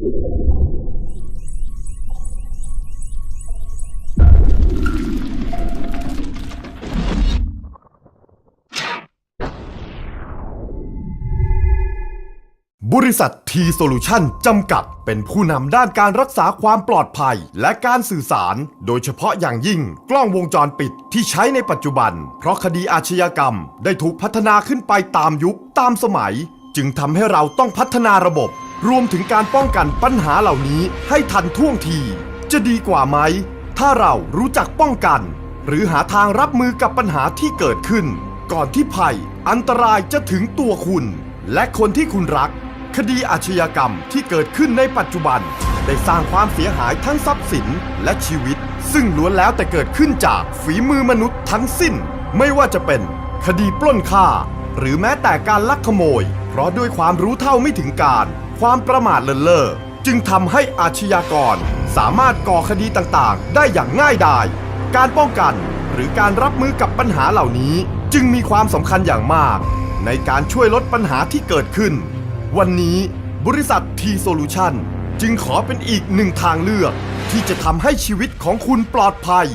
บริษัททีโซลูชันจำกัด เป็นผู้นำด้านการรักษาความปลอดภัยและการสื่อสาร โดยเฉพาะอย่างยิ่งกล้องวงจรปิดที่ใช้ในปัจจุบัน เพราะคดีอาชญากรรม ได้ถูกพัฒนาขึ้นไปตามยุคตามสมัย จึงทำให้เราต้องพัฒนาระบบ รวมถึงการป้องกันปัญหาเหล่านี้ให้ทันท่วงที จะดีกว่าไหม ถ้าเรารู้จักป้องกัน หรือหาทางรับมือกับปัญหาที่เกิดขึ้น ก่อนที่ภัยอันตรายจะถึงตัวคุณ และคนที่คุณรัก คดีอาชญากรรมที่เกิดขึ้นในปัจจุบัน ได้สร้างความเสียหายทั้งทรัพย์สินและชีวิต ซึ่งล้วนแล้วแต่เกิดขึ้นจากฝีมือมนุษย์ทั้งสิ้น ไม่ว่าจะเป็น คดีปล้นฆ่า หรือแม้แต่การลักขโมย เพราะด้วยความรู้เท่าไม่ถึงการ ความประมาทเลินเล่อจึงทำให้อาชญากร สามารถก่อคดีต่างๆ ได้อย่างง่ายดายการป้องกันหรือการรับมือกับปัญหาเหล่านี้ จึงมีความสำคัญอย่างมาก ในการช่วยลดปัญหาที่เกิดขึ้น วันนี้บริษัท T Solution จึงขอเป็นอีกหนึ่งทางเลือก ที่จะทำให้ชีวิตของคุณปลอดภัย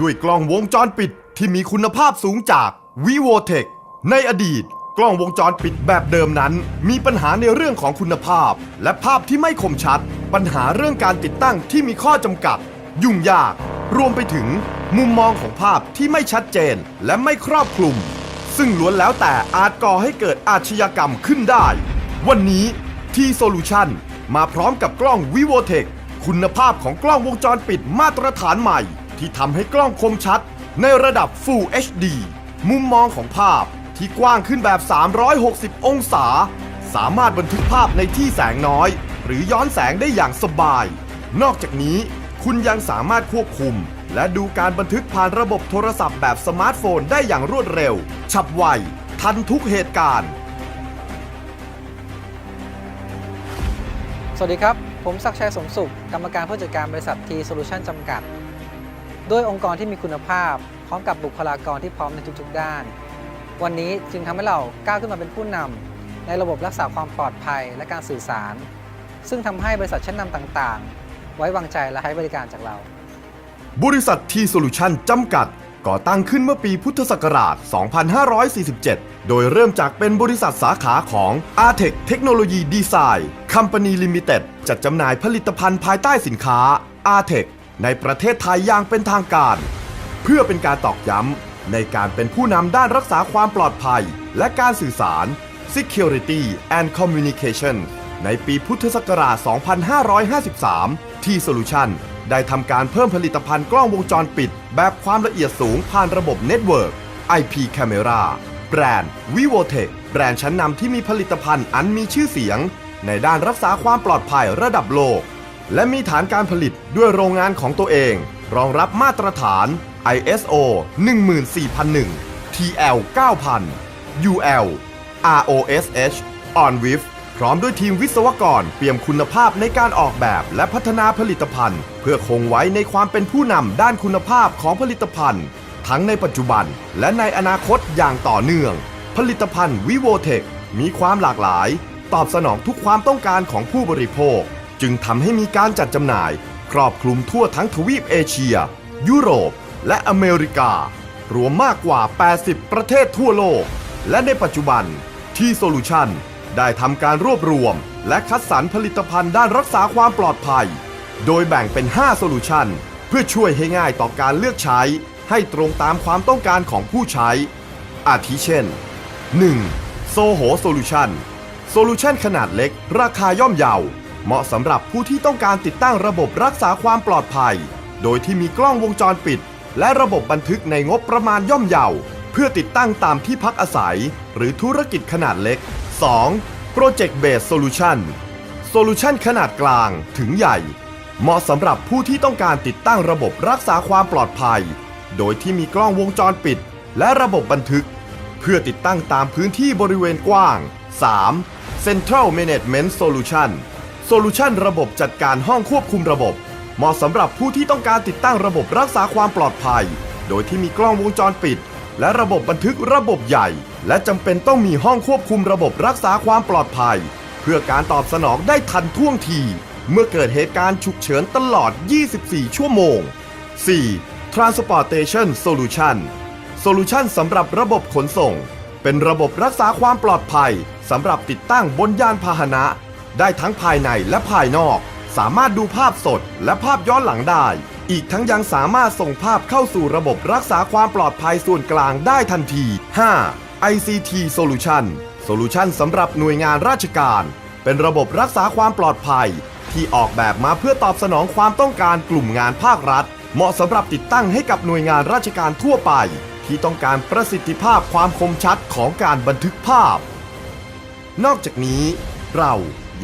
ด้วยกล้องวงจรปิดที่มีคุณภาพสูงจาก Vivotech ในอดีต กล้องวงจรปิดแบบเดิมนั้น มีปัญหาในเรื่องของคุณภาพ และภาพที่ไม่คมชัด ปัญหาเรื่องการติดตั้งที่มีข้อจำกัด ยุ่งยาก รวมไปถึง มุมมองของภาพที่ไม่ชัดเจน และไม่ครอบคลุม ซึ่งล้วนแล้วแต่อาจก่อให้เกิดอาชญากรรมขึ้นได้ วันนี้ทีโซลูชันมาพร้อมกับกล้อง Vivotech คุณภาพของกล้องวงจรปิดมาตรฐานใหม่ ที่ทำให้กล้องคมชัด ในระดับ Full HD มุมมองของภาพ ที่กว้างขึ้นแบบ 360 องศา สามารถบันทึกภาพในที่แสงน้อย หรือย้อนแสงได้อย่างสบาย นอกจากนี้คุณยังสามารถควบคุม และดูการบันทึกผ่านระบบโทรศัพท์แบบสมาร์ทโฟนได้อย่างรวดเร็ว ฉับไว ทันทุกเหตุการณ์ สวัสดีครับ ผมศักชัยสมสุข กรรมการผู้จัดการบริษัททีโซลูชันจำกัด ด้วยองค์กรที่มีคุณภาพ พร้อมกับบุคลากรที่พร้อมในทุกๆด้าน วันนี้จึงทำให้เราก้าวขึ้นมาเป็นผู้นำในระบบรักษาความปลอดภัยและการสื่อสาร ซึ่งทำให้บริษัทชั้นนำต่างๆ ไว้วางใจและให้บริการจากเรา บริษัททีโซลูชันจำกัด ก่อตั้งขึ้นเมื่อปีพุทธศักราช 2547 โดยเริ่มจากเป็นบริษัทสาขาของ Artec Technology Design Company Limited จัดจำหน่ายผลิตภัณฑ์ภายใต้สินค้า Artec ในประเทศไทยอย่างเป็นทางการ เพื่อเป็นการตอกย้ำ ในการเป็นผู้นำด้านรักษาความปลอดภัย และการสื่อสาร Security and Communication ในปีพุทธศักราช 2553 ที่ Solution ได้ทำการเพิ่มผลิตภัณฑ์กล้องวงจรปิด แบบความละเอียดสูงผ่านระบบเน็ตเวิร์ก IP Camera แบรนด์ Vivotech แบรนด์ชั้นนำที่มีผลิตภัณฑ์อันมีชื่อเสียง ในด้านรักษาความปลอดภัยระดับโลก และมีฐานการผลิตด้วยโรงงานของตัวเอง รองรับมาตรฐาน ISO 14001 TL 9000 UL ROSH OnWIF พร้อมด้วยทีมวิศวกรเปี่ยมคุณภาพในการออกแบบและพัฒนาผลิตภัณฑ์ เพื่อคงไว้ในความเป็นผู้นำด้านคุณภาพของผลิตภัณฑ์ ทั้งในปัจจุบันและในอนาคตอย่างต่อเนื่อง ผลิตภัณฑ์ Vivotech มีความหลากหลาย ตอบสนองทุกความต้องการของผู้บริโภค จึงทำให้มีการจัดจำหน่าย ครอบคลุมทั่วทั้งทวีปเอเชีย ยุโรป และอเมริกา รวมมากกว่า 80 ประเทศทั่วโลก และในปัจจุบันที่โซลูชันได้ทำการรวบรวม และคัดสรรผลิตภัณฑ์ด้านรักษาความปลอดภัย โดยแบ่งเป็น 5 โซลูชันเพื่อช่วยให้ง่ายต่อการเลือกใช้ ให้ตรงตามความต้องการของผู้ใช้ อาทิเช่น 1. โซโหโซลูชันโซลูชันขนาดเล็ก ราคาย่อมเยา เหมาะสำหรับผู้ที่ต้องการติดตั้งระบบรักษาความปลอดภัย โดยที่มีกล้องวงจรปิด และระบบบันทึกในงบประมาณย่อมเยาเพื่อติดตั้งตามที่พักอาศัย หรือธุรกิจขนาดเล็ก 2. Project Based Solution โซลูชันขนาดกลางถึงใหญ่ เหมาะสำหรับผู้ที่ต้องการติดตั้งระบบรักษาความปลอดภัย โดยที่มีกล้องวงจรปิด และระบบบันทึก เพื่อติดตั้งตามพื้นที่บริเวณกว้าง 3. Central Management Solution โซลูชันระบบจัดการห้องควบคุมระบบ เหมาะสำหรับผู้ที่ต้องการติดตั้งระบบรักษาความปลอดภัย โดยที่มีกล้องวงจรปิด และระบบบันทึกระบบใหญ่ และจำเป็นต้องมีห้องควบคุมระบบรักษาความปลอดภัย เพื่อการตอบสนองได้ทันท่วงที เมื่อเกิดเหตุการณ์ฉุกเฉินตลอด 24 ชั่วโมง 4. Transportation Solution Solution สำหรับระบบขนส่ง เป็นระบบรักษาความปลอดภัยสำหรับติดตั้งบนยานพาหนะ ได้ทั้งภายในและภายนอก สามารถดูภาพสดและภาพย้อนหลังได้ อีกทั้งยังสามารถส่งภาพเข้าสู่ระบบรักษาความปลอดภัยส่วนกลางได้ทันที 5. ICT Solution Solution สำหรับหน่วยงานราชการ เป็นระบบรักษาความปลอดภัย ที่ออกแบบมาเพื่อตอบสนองความต้องการกลุ่มงานภาครัฐ เหมาะสำหรับติดตั้งให้กับหน่วยงานราชการทั่วไป ที่ต้องการประสิทธิภาพความคมชัดของการบันทึกภาพ นอกจากนี้เรา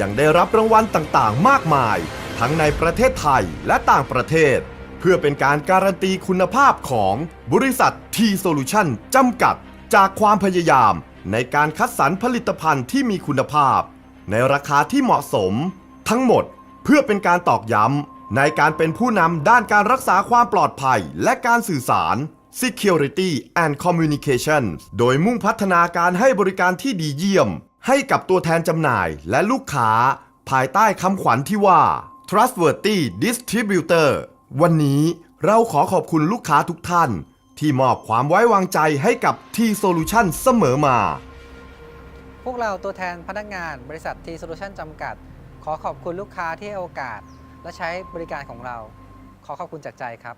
ยังได้รับรางวัลต่างๆ มากมาย ทั้งในประเทศไทยและต่างประเทศ เพื่อเป็นการการันตีคุณภาพของบริษัท T Solution จำกัด จากความพยายาม ในการคัดสรรผลิตภัณฑ์ที่มีคุณภาพ ในราคาที่เหมาะสม ทั้งหมดเพื่อเป็นการตอกย้ำในการเป็นผู้นำด้านการรักษาความปลอดภัยและการสื่อสาร Security and Communication โดยมุ่งพัฒนาการให้บริการที่ดีเยี่ยม ให้กับตัวแทนจำหน่ายและลูกค้า ภายใต้คำขวัญที่ว่า trustworthy distributor วันนี้เราขอขอบคุณลูกค้าทุกท่าน ที่มอบความไว้วางใจให้กับ T Solution เสมอมา พวกเราตัวแทนพนักงานบริษัท T Solution จำกัด ขอขอบคุณลูกค้าที่ให้โอกาส และใช้บริการของเรา ขอขอบคุณจากใจครับ